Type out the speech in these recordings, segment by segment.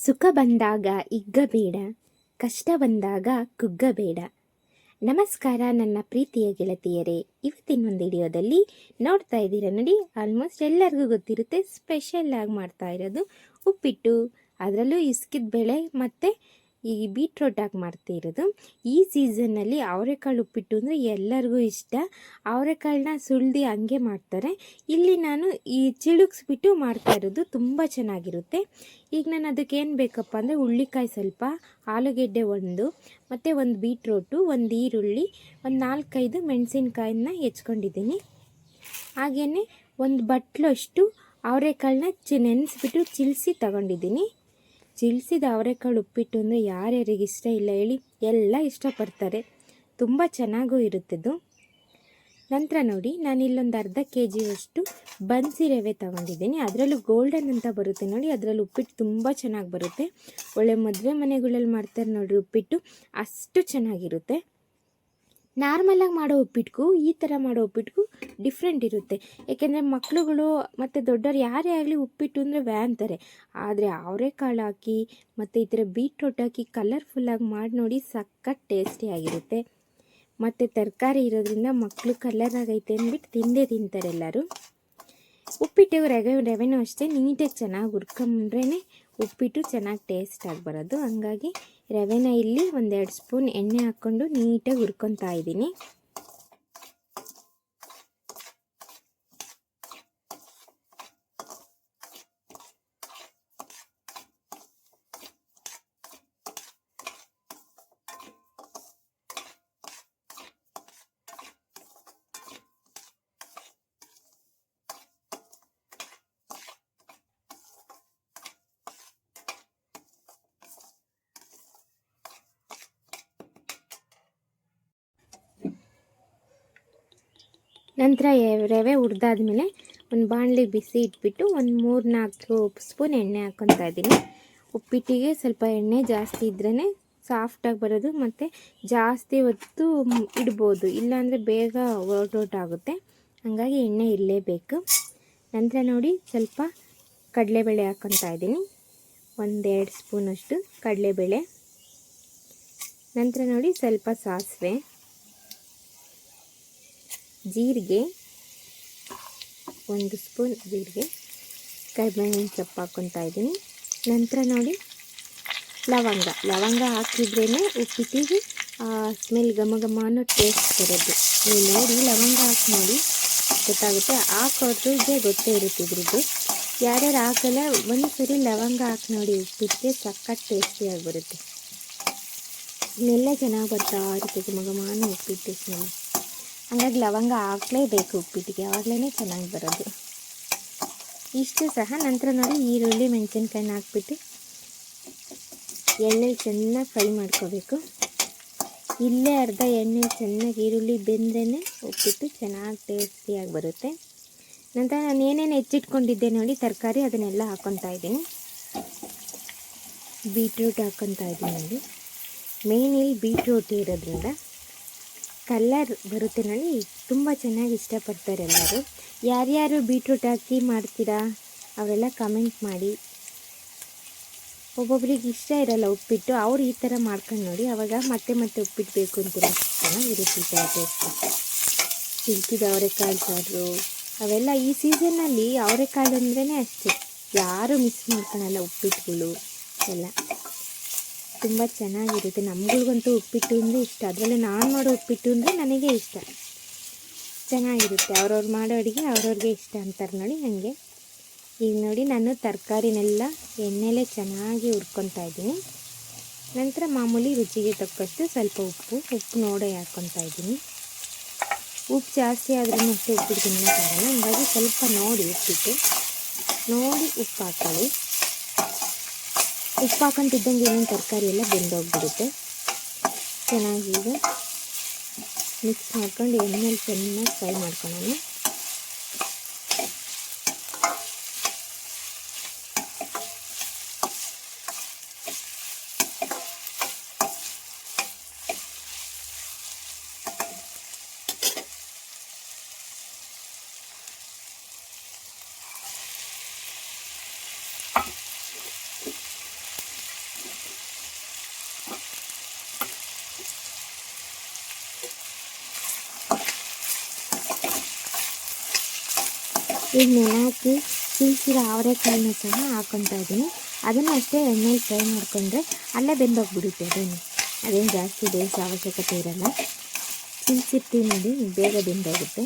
ಸುಖ ಬಂದಾಗ ಇಗ್ಗಬೇಡ, ಕಷ್ಟ ಬಂದಾಗ ಕುಗ್ಗಬೇಡ. ನಮಸ್ಕಾರ ನನ್ನ ಪ್ರೀತಿಯ ಗೆಳತಿಯರೇ, ಇವತ್ತಿನ ಒಂದು ವಿಡಿಯೋದಲ್ಲಿ ನೋಡ್ತಾ ಇದ್ದೀರಾ ನೋಡಿ ಆಲ್ಮೋಸ್ಟ್ ಎಲ್ಲರಿಗೂ ಗೊತ್ತಿರುತ್ತೆ ಸ್ಪೆಷಲ್ ಆಗಿ ಮಾಡ್ತಾ ಇರೋದು ಉಪ್ಪಿಟ್ಟು, ಅದರಲ್ಲೂ ಇಸ್ಕಿದ ಬೇಳೆ ಮತ್ತು ಈ ಬೀಟ್ರೋಟ್ ಹಾಕಿ ಮಾಡ್ತಾ ಇರೋದು. ಈ ಸೀಸನ್ನಲ್ಲಿ ಅವರೆಕಾಳು ಉಪ್ಪಿಟ್ಟು ಅಂದರೆ ಎಲ್ಲರಿಗೂ ಇಷ್ಟ. ಅವರೆಕಾಳನ್ನ ಸುಳ್ದು ಹಂಗೆ ಮಾಡ್ತಾರೆ. ಇಲ್ಲಿ ನಾನು ಈ ಚಿಳುಕ್ಸ್ಬಿಟ್ಟು ಮಾಡ್ತಾ ಇರೋದು ತುಂಬ ಚೆನ್ನಾಗಿರುತ್ತೆ. ಈಗ ನಾನು ಅದಕ್ಕೆ ಏನು ಬೇಕಪ್ಪ ಅಂದರೆ ಹುಳ್ಳಿಕಾಯಿ ಸ್ವಲ್ಪ, ಆಲೂಗೆಡ್ಡೆ ಒಂದು, ಮತ್ತು ಒಂದು ಬೀಟ್ರೋಟು, ಒಂದು ಈರುಳ್ಳಿ, ಒಂದು ನಾಲ್ಕೈದು ಮೆಣಸಿನ್ಕಾಯನ್ನ ಹೆಚ್ಕೊಂಡಿದ್ದೀನಿ. ಹಾಗೆಯೇ ಒಂದು ಬಟ್ಲಷ್ಟು ಅವರೆಕಾಳನ್ನ ಚಿ ನೆನೆಸ್ಬಿಟ್ಟು ಚಿಲ್ಸಿ ತಗೊಂಡಿದ್ದೀನಿ. ಚಿಲ್ಸಿದ ಅವರೆಕಾಳು ಉಪ್ಪಿಟ್ಟು ಅಂದರೆ ಯಾರ್ಯಾರಿಗೆ ಇಷ್ಟ ಇಲ್ಲ ಹೇಳಿ ಎಲ್ಲ ಇಷ್ಟಪಡ್ತಾರೆ. ತುಂಬ ಚೆನ್ನಾಗೂ ಇರುತ್ತಿದ್ದು ನಂತರ ನೋಡಿ, ನಾನು ಇಲ್ಲೊಂದು ಅರ್ಧ ಕೆ ಜಿಯಷ್ಟು ಬನ್ಸಿ ರವೆ ತಗೊಂಡಿದ್ದೀನಿ. ಅದರಲ್ಲೂ ಗೋಲ್ಡನ್ ಅಂತ ಬರುತ್ತೆ ನೋಡಿ, ಅದರಲ್ಲಿ ಉಪ್ಪಿಟ್ಟು ತುಂಬ ಚೆನ್ನಾಗಿ ಬರುತ್ತೆ. ಒಳ್ಳೆ ಮದುವೆ ಮನೆಗಳಲ್ಲಿ ಮಾಡ್ತಾರೆ ನೋಡಿ ಉಪ್ಪಿಟ್ಟು, ಅಷ್ಟು ಚೆನ್ನಾಗಿರುತ್ತೆ. ನಾರ್ಮಲಾಗಿ ಮಾಡೋ ಉಪ್ಪಿಟ್ಟಿಗೂ ಈ ಥರ ಮಾಡೋ ಉಪ್ಪಿಟ್ಟಿಗೂ ಡಿಫ್ರೆಂಟ್ ಇರುತ್ತೆ. ಏಕೆಂದರೆ ಮಕ್ಳುಗಳು ಮತ್ತು ದೊಡ್ಡವ್ರು ಯಾರೇ ಆಗಲಿ ಉಪ್ಪಿಟ್ಟು ಅಂದರೆ ವ್ಯಾ ಅಂತಾರೆ ಆದರೆ ಅವರೆಕಾಳು ಹಾಕಿ ಮತ್ತು ಈ ಥರ ಬೀಟ್ರೋಟ್ ಹಾಕಿ ಕಲರ್ಫುಲ್ಲಾಗಿ ಮಾಡಿ ನೋಡಿ ಸಖತ್ ಟೇಸ್ಟಿಯಾಗಿರುತ್ತೆ ಮತ್ತು ತರಕಾರಿ ಇರೋದ್ರಿಂದ ಮಕ್ಕಳು ಕಲರ್ ಆಗೈತೆ ಅಂದ್ಬಿಟ್ಟು ತಿಂದೇ ತಿಂತಾರೆ ಎಲ್ಲರೂ. ಉಪ್ಪಿಟ್ಟು ರವೆ ರವೆನೂ ಅಷ್ಟೇ ನೀಟಾಗಿ ಚೆನ್ನಾಗಿ ಹುರ್ಕೊಂಡ್ರೇ ಉಪ್ಪಿಟ್ಟು ಚೆನ್ನಾಗಿ ಟೇಸ್ಟ್ ಆಗಿ ಬರೋದು. ಹಂಗಾಗಿ ರವೆನ ಇಲ್ಲಿ ಒಂದೆರಡು ಸ್ಪೂನ್ ಎಣ್ಣೆ ಹಾಕ್ಕೊಂಡು ನೀಟಾಗಿ ಹುರ್ಕೊತಾ ಇದ್ದೀನಿ. ನಂತರ ರವೆ ಹುರಿದಾದ್ಮೇಲೆ ಒಂದು ಬಾಣಲಿ ಬಿಸಿ ಇಟ್ಬಿಟ್ಟು ಒಂದು ಮೂರು ನಾಲ್ಕು ಸ್ಪೂನ್ ಎಣ್ಣೆ ಹಾಕ್ಕೊತಾ ಇದ್ದೀನಿ. ಉಪ್ಪಿಟ್ಟಿಗೆ ಸ್ವಲ್ಪ ಎಣ್ಣೆ ಜಾಸ್ತಿ ಇದ್ರೇ ಸಾಫ್ಟಾಗಿ ಬರೋದು ಮತ್ತು ಜಾಸ್ತಿ ಹೊತ್ತು ಇಡ್ಬೋದು, ಇಲ್ಲಾಂದರೆ ಬೇಗ ಹೊರಟೋಟಾಗುತ್ತೆ ಹಾಗಾಗಿ ಎಣ್ಣೆ ಇರಲೇಬೇಕು. ನಂತರ ನೋಡಿ ಸ್ವಲ್ಪ ಕಡಲೆಬೇಳೆ ಹಾಕ್ಕೊತಾ ಇದ್ದೀನಿ. ಒಂದೆರಡು ಸ್ಪೂನಷ್ಟು ಕಡಲೆಬೇಳೆ. ನಂತರ ನೋಡಿ ಸ್ವಲ್ಪ ಸಾಸಿವೆ. ಜೀರಿಗೆ, ಒಂದು ಸ್ಪೂನ್ ಜೀರಿಗೆ, ಕರಿಬೇವಿನ ಸೊಪ್ಪು ಹಾಕ್ಕೊತಾ ಇದ್ದೀನಿ. ನಂತರ ನೋಡಿ, ಲವಂಗ. ಲವಂಗ ಹಾಕಿದ್ರೇ ಉಪ್ಪಿಟ್ಟಿಗೆ ಸ್ಮೆಲ್ ಘಮ ಘಮ ಅನ್ನೋ ಟೇಸ್ಟ್ ಬರೋದು ನೀವು ನೋಡಿ, ಲವಂಗ ಹಾಕಿ ನೋಡಿ, ಗೊತ್ತಾಗುತ್ತೆ. ಹಾಕೋದ್ರಿಗೆ ಗೊತ್ತೇ ಇರುತ್ತೆ ಇದ್ರದ್ದು. ಯಾರ್ಯಾರು ಹಾಕಲ್ಲ ಒಂದು ಸರಿ ಲವಂಗ ಹಾಕಿ ನೋಡಿ, ಉಪ್ಪಿಟ್ಟಿಗೆ ಸಖತ್ ಟೇಸ್ಟಿಯಾಗಿ ಬರುತ್ತೆ. ಇನ್ನೆಲ್ಲ ಚೆನ್ನಾಗಿ ಬರ್ತಾ ಇರುತ್ತೆ ಘಮ ಘಮ ಅನ್ನೋ ಉಪ್ಪಿಟ್ಟು ಸ್ಮೆಲ್ ಹಂಗಾಗಿ ಲವಂಗ ಹಾಕಲೇಬೇಕು ಉಪ್ಪಿಟ್ಟಿಗೆ. ಆವಾಗಲೇ ಚೆನ್ನಾಗಿ ಬರೋದು. ಇಷ್ಟು ಸಹ ನಂತರ ನೋಡಿ ಈರುಳ್ಳಿ, ಮೆಣಸಿನ್ಕಾಯಿನ ಹಾಕ್ಬಿಟ್ಟು ಎಣ್ಣೆ ಚೆನ್ನಾಗಿ ಫ್ರೈ ಮಾಡ್ಕೋಬೇಕು. ಇಲ್ಲೇ ಅರ್ಧ ಎಣ್ಣೆ ಚೆನ್ನಾಗಿ ಈರುಳ್ಳಿ ಬೆಂದ್ರೇ ಉಪ್ಪಿಟ್ಟು ಚೆನ್ನಾಗಿ ಟೇಸ್ಟಿಯಾಗಿ ಬರುತ್ತೆ. ನಂತರ ನಾನು ಏನೇನು ಹೆಚ್ಚಿಟ್ಕೊಂಡಿದ್ದೆ ನೋಡಿ ತರಕಾರಿ ಅದನ್ನೆಲ್ಲ ಹಾಕ್ಕೊತಾ ಇದ್ದೀನಿ. ಬೀಟ್ರೂಟ್ ಹಾಕ್ಕೊತಾ ಇದ್ದೀನಿ. ನೋಡಿ ಮೇನ್ ಇಲ್ಲಿ ಬೀಟ್ರೂಟ್ ಇರೋದ್ರಿಂದ ಕಲ್ಲರ್ ಬರುತ್ತೆ ನೋಡಿ. ತುಂಬ ಚೆನ್ನಾಗಿ ಇಷ್ಟಪಡ್ತಾರೆ ಎಲ್ಲರೂ. ಯಾರ್ಯಾರು ಬೀಟ್ರೂಟ್ ಹಾಕಿ ಮಾಡ್ತೀರಾ ಅವರೆಲ್ಲ ಕಮೆಂಟ್ ಮಾಡಿ. ಒಬ್ಬೊಬ್ರಿಗೆ ಇಷ್ಟ ಇರಲ್ಲ ಉಪ್ಪಿಟ್ಟು. ಅವ್ರು ಈ ಥರ ಮಾಡ್ಕೊಂಡು ನೋಡಿ. ಅವಾಗ ಮತ್ತೆ ಮತ್ತೆ ಉಪ್ಪಿಟ್ಟು ಬೇಕು ಅಂತ ಚೆನ್ನಾಗಿರುತ್ತೆ ಟೇಸ್ಟ್ ಅವರೆಕಾಳು ಸಾರು. ಅವೆಲ್ಲ ಈ ಸೀಸನ್ನಲ್ಲಿ ಅವರೆಕಾಳು ಅಂದ್ರೇ ಅಷ್ಟೇ. ಯಾರೂ ಮಿಸ್ ಮಾಡ್ಕೊಳಲ್ಲ ಉಪ್ಪಿಟ್ಟುಗಳು. ಎಲ್ಲ. ತುಂಬ ಚೆನ್ನಾಗಿರುತ್ತೆ. ನಮ್ಗಳಿಗಂತೂ ಉಪ್ಪಿಟ್ಟು ಅಂದರೆ ಇಷ್ಟ. ಅದರಲ್ಲೂ ನಾನು ಮಾಡೋ ಉಪ್ಪಿಟ್ಟು ಅಂದರೆ ನನಗೆ ಇಷ್ಟ. ಚೆನ್ನಾಗಿರುತ್ತೆ. ಅವ್ರವ್ರು ಮಾಡೋ ಅಡುಗೆ ಅವ್ರವ್ರಿಗೆ ಇಷ್ಟ ಅಂತಾರೆ ನೋಡಿ ಹಾಗೆ. ಈಗ ನೋಡಿ ನಾನು ತರಕಾರಿನೆಲ್ಲ ಎಣ್ಣೆಲೆ ಚೆನ್ನಾಗಿ ಹುರ್ಕೊತಾ ಇದ್ದೀನಿ. ನಂತರ ಮಾಮೂಲಿ ರುಚಿಗೆ ತಕ್ಕಷ್ಟು ಸ್ವಲ್ಪ ಉಪ್ಪು ಉಪ್ಪು ನೋಡೇ ಹಾಕ್ಕೊತಾ ಇದ್ದೀನಿ. ಉಪ್ಪು ಜಾಸ್ತಿ ಆದ್ರೂ ಅಷ್ಟೇ ಉಪ್ಪಿಟ್ಟು ತಿನ್ನೋಕ್ಕಾಗಲ್ಲ. ಹಂಗಾಗಿ ಸ್ವಲ್ಪ ನೋಡಿ ಉಪ್ಪಿಟ್ಟು. ನೋಡಿ ಉಪ್ಪು ಹಾಕೊಳ್ಳಿ. ಉಪ್ಪು ಹಾಕೊಂತಿದ್ದಂಗೆ ಏನೇನು ತರಕಾರಿ ಎಲ್ಲ ಬೆಂದೋಗ್ಬಿಡುತ್ತೆ. ಚೆನ್ನಾಗಿ ಈಗ ಮಿಕ್ಸ್ ಮಾಡ್ಕೊಂಡು ಎಣ್ಣೆಲಿ ಚೆನ್ನಾಗಿ ಫ್ರೈ ಮಾಡ್ಕೊಳ್ಳೋಣ. ಎಣ್ಣೆನ ಹಾಕಿ ಸಿಲ್ಸಿರೋ ಅವರೆಕಾಯಿನ ಸಹ ಹಾಕೊತಾ ಇದ್ದೀನಿ ಅದನ್ನು ಅಷ್ಟೇ ಎಣ್ಣೆಲಿ ಫ್ರೈ ಮಾಡ್ಕೊಂಡ್ರೆ ಅಲ್ಲೇ ಬೆಂದೋಗ್ಬಿಡುತ್ತೆ ಅದೇನು ಅದೇನು ಜಾಸ್ತಿ ಬೇಯಿಸೋ ಅವಶ್ಯಕತೆ ಇರಲ್ಲ. ಸಿಲ್ಸಿರ್ತೀವಿ ನೋಡಿ, ಬೇಗ ಬೆಂದೋಗುತ್ತೆ.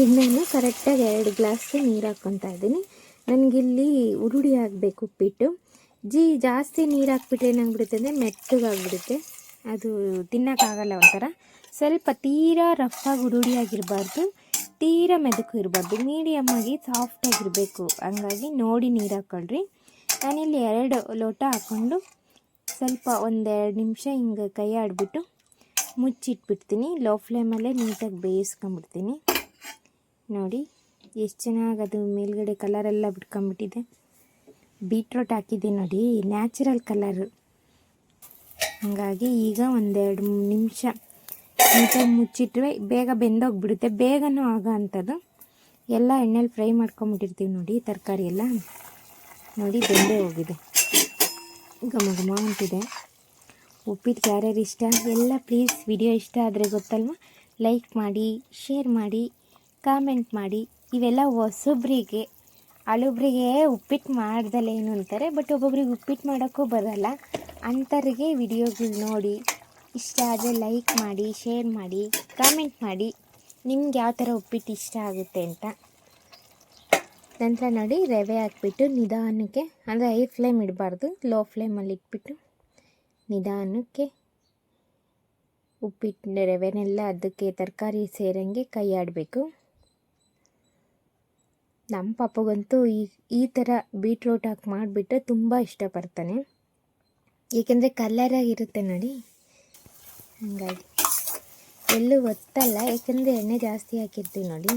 ಈಗ ನಾನು ಕರೆಕ್ಟಾಗಿ ಎರಡು ಗ್ಲಾಸ್ ನೀರು ಹಾಕ್ಕೊತಾ ಇದ್ದೀನಿ. ನನಗಿಲ್ಲಿ ಉರುಳಿ ಆಗಬೇಕು ಉಪ್ಪಿಟ್ಟು. ಜಿ, ಜಾಸ್ತಿ ನೀರು ಹಾಕ್ಬಿಟ್ರೆ ಏನಾಗ್ಬಿಡುತ್ತೆ ಅಂದರೆ ಮೆತ್ತಗಾಗ್ಬಿಡುತ್ತೆ. ಅದು ತಿನ್ನೋಕ್ಕಾಗಲ್ಲ ಒಂಥರ. ಸ್ವಲ್ಪ ತೀರಾ ರಫಾಗಿ ಉರುಳಿ ಆಗಿರಬಾರ್ದು. ತೀರಾ ಮೆದುಕು ಇರಬಾರ್ದು. ಮೀಡಿಯಮ್ ಆಗಿ ಸಾಫ್ಟಾಗಿರಬೇಕು ಹಂಗಾಗಿ ನೋಡಿ ನೀರು ಹಾಕ್ಕೊಳ್ರಿ ನಾನಿಲ್ಲಿ ಎರಡು ಲೋಟ ಹಾಕ್ಕೊಂಡು ಸ್ವಲ್ಪ ಒಂದೆರಡು ನಿಮಿಷ ಹಿಂಗೆ ಕೈ ಆಡಿಬಿಟ್ಟು ಮುಚ್ಚಿಟ್ಬಿಡ್ತೀನಿ. ಲೋ ಫ್ಲೇಮಲ್ಲೇ ನೀಟಾಗಿ ಬೇಯಿಸ್ಕೊಂಬಿಡ್ತೀನಿ ನೋಡಿ, ಎಷ್ಟು ಚೆನ್ನಾಗಿ ಅದು ಮೇಲ್ಗಡೆ ಕಲರೆಲ್ಲ ಬಿಟ್ಕೊಂಬಿಟ್ಟಿದೆ ಬೀಟ್ರೋಟ್ ಹಾಕಿದೆ ನೋಡಿ ನ್ಯಾಚುರಲ್ ಕಲರು ಹಾಗಾಗಿ ಈಗ ಒಂದೆರಡು ನಿಮಿಷ ನೀಟಾಗಿ ಮುಚ್ಚಿಟ್ರೆ ಬೇಗ ಬೆಂದೋಗ್ಬಿಡುತ್ತೆ. ಬೇಗನೂ ಆಗೋ ಅಂಥದ್ದು ಎಲ್ಲ ಎಣ್ಣೆಲಿ ಫ್ರೈ ಮಾಡ್ಕೊಂಬಿಟ್ಟಿರ್ತೀವಿ ನೋಡಿ, ತರಕಾರಿ ಎಲ್ಲ. ನೋಡಿ, ಬೆಂದೇ ಹೋಗಿದೆ. ಘಮ ಘಮ ಅಂತಿದೆ ಉಪ್ಪಿಟ್ಟು ಯಾರ್ಯಾರು ಇಷ್ಟ. ಎಲ್ಲ ಪ್ಲೀಸ್ ವಿಡಿಯೋ ಇಷ್ಟ ಆದರೆ ಗೊತ್ತಲ್ವ? ಲೈಕ್ ಮಾಡಿ ಶೇರ್ ಮಾಡಿ. ಕಾಮೆಂಟ್ ಮಾಡಿ, ಇವೆಲ್ಲ ಹೊಸೊಬ್ರಿಗೆ ಅಳೊಬ್ರಿಗೆ ಉಪ್ಪಿಟ್ಟು ಮಾಡ್ದಲ್ಲ ಏನು ಅಂತಾರೆ ಬಟ್ ಒಬ್ಬೊಬ್ರಿಗೆ ಉಪ್ಪಿಟ್ಟು ಮಾಡೋಕ್ಕೂ ಬರಲ್ಲ. ಅಂಥವ್ರಿಗೆ ವಿಡಿಯೋಗಳು ನೋಡಿ, ಇಷ್ಟ ಆದರೆ ಲೈಕ್ ಮಾಡಿ ಶೇರ್ ಮಾಡಿ ಕಾಮೆಂಟ್ ಮಾಡಿ, ನಿಮ್ಗೆ ಯಾವ ಥರ ಉಪ್ಪಿಟ್ಟು ಇಷ್ಟ ಆಗುತ್ತೆ ಅಂತ. ನಂತರ ನೋಡಿ, ರವೆ ಹಾಕ್ಬಿಟ್ಟು ನಿಧಾನಕ್ಕೆ, ಅಂದರೆ ಹೈ ಫ್ಲೇಮ್ ಇಡಬಾರ್ದು ಲೋ ಫ್ಲೇಮಲ್ಲಿ ಇಟ್ಬಿಟ್ಟು ನಿಧಾನಕ್ಕೆ ಉಪ್ಪಿಟ್ಟು, ರವೆನೆಲ್ಲ ಅದಕ್ಕೆ ತರಕಾರಿ ಸೇರಂಗೆ ಕೈ ಆಡಬೇಕು ನಮ್ಮ ಪಾಪಗಂತೂ ಈ ಈ ಥರ ಬೀಟ್ರೋಟ್ ಹಾಕಿ ಮಾಡಿಬಿಟ್ರೆ ತುಂಬ ಇಷ್ಟಪಡ್ತಾನೆ. ಏಕೆಂದರೆ ಕಲ್ಲರಾಗಿರುತ್ತೆ ನೋಡಿ. ಹಾಗಾಗಿ ಎಲ್ಲೂ ಒತ್ತಲ್ಲ, ಏಕೆಂದರೆ ಎಣ್ಣೆ ಜಾಸ್ತಿ ಹಾಕಿರ್ತೀವಿ ನೋಡಿ.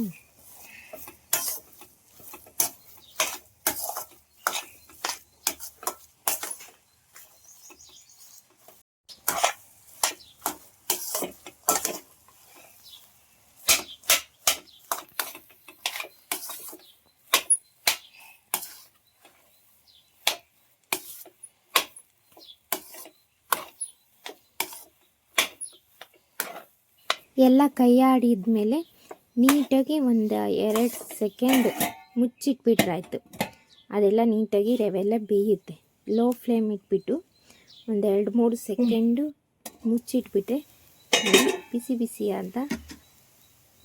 ಎಲ್ಲ ಕೈ ಮೇಲೆ ನೀಟಾಗಿ ಒಂದು ಎರಡು ಸೆಕೆಂಡ್ ಮುಚ್ಚಿಟ್ಬಿಟ್ರಾಯ್ತು. ಅದೆಲ್ಲ ನೀಟಾಗಿ ರವೆಲ್ಲ ಬೇಯುತ್ತೆ. ಲೋ ಫ್ಲೇಮ್ ಇಟ್ಬಿಟ್ಟು ಒಂದು ಎರಡು ಮೂರು ಸೆಕೆಂಡು ಮುಚ್ಚಿಟ್ಬಿಟ್ರೆ ಬಿಸಿ ಬಿಸಿಯಾದ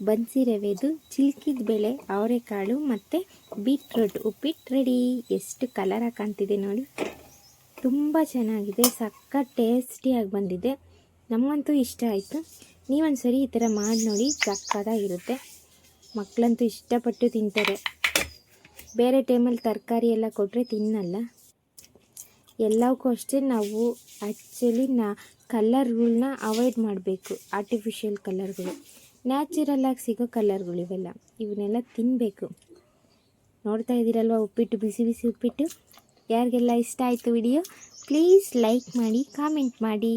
ಬನ್ಸಿ ರವೆದು, ಚಿಲ್ಕಿದ ಬೇಳೆ, ಅವರೆಕಾಳು ಮತ್ತು ಬೀಟ್ರೂಟ್ ಉಪ್ಪಿಟ್ಟು ರೆಡಿ ಎಷ್ಟು ಕಲರ್ ಕಾಣ್ತಿದೆ ನೋಡಿ. ತುಂಬ ಚೆನ್ನಾಗಿದೆ, ಸಕ್ಕ ಟೇಸ್ಟಿಯಾಗಿ ಬಂದಿದೆ. ನಮಗಂತೂ ಇಷ್ಟ ಆಯಿತು. ನೀವೊಂದು ಸರಿ ಈ ಥರ ಮಾಡಿ ನೋಡಿ ಸಕ್ಕದಾಗಿರುತ್ತೆ ಮಕ್ಕಳಂತೂ ಇಷ್ಟಪಟ್ಟು ತಿಂತಾರೆ. ಬೇರೆ ಟೈಮಲ್ಲಿ ತರಕಾರಿ ಎಲ್ಲ ಕೊಟ್ಟರೆ ತಿನ್ನಲ್ಲ. ಎಲ್ಲವಕ್ಕೂ ಅಷ್ಟೇ ನಾವು ಆ್ಯಕ್ಚುಲಿ ನಾ ಕಲರ್ಗಳನ್ನ ಅವಾಯ್ಡ್ ಮಾಡಬೇಕು. ಆರ್ಟಿಫಿಷಿಯಲ್ ಕಲರ್ಗಳು ನ್ಯಾಚುರಲ್ಲಾಗಿ ಸಿಗೋ ಕಲರ್ಗಳು ಇವೆಲ್ಲ. ಇವನ್ನೆಲ್ಲ ತಿನ್ನಬೇಕು ನೋಡ್ತಾ ಇದ್ದೀರಲ್ವ ಉಪ್ಪಿಟ್ಟು, ಬಿಸಿ ಬಿಸಿ ಉಪ್ಪಿಟ್ಟು? ಯಾರಿಗೆಲ್ಲ ಇಷ್ಟ ಆಯಿತು ವಿಡಿಯೋ? ಪ್ಲೀಸ್ ಲೈಕ್ ಮಾಡಿ ಕಾಮೆಂಟ್ ಮಾಡಿ.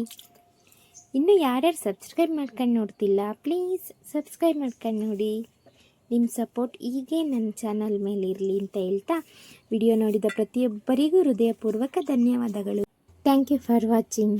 ಇನ್ನು ಯಾರ್ಯಾರು ಸಬ್ಸ್ಕ್ರೈಬ್ ಮಾಡ್ಕೊಂಡು ನೋಡ್ತಿಲ್ಲ ಪ್ಲೀಸ್ ಸಬ್ಸ್ಕ್ರೈಬ್ ಮಾಡ್ಕೊಂಡು ನೋಡಿ. ನಿಮ್ಮ ಸಪೋರ್ಟ್ ಹೀಗೆ ನನ್ನ ಚಾನಲ್ ಮೇಲೆ ಇರಲಿ ಅಂತ ಹೇಳ್ತಾ ವಿಡಿಯೋ ನೋಡಿದ ಪ್ರತಿಯೊಬ್ಬರಿಗೂ ಹೃದಯಪೂರ್ವಕ ಧನ್ಯವಾದಗಳು. Thank you for watching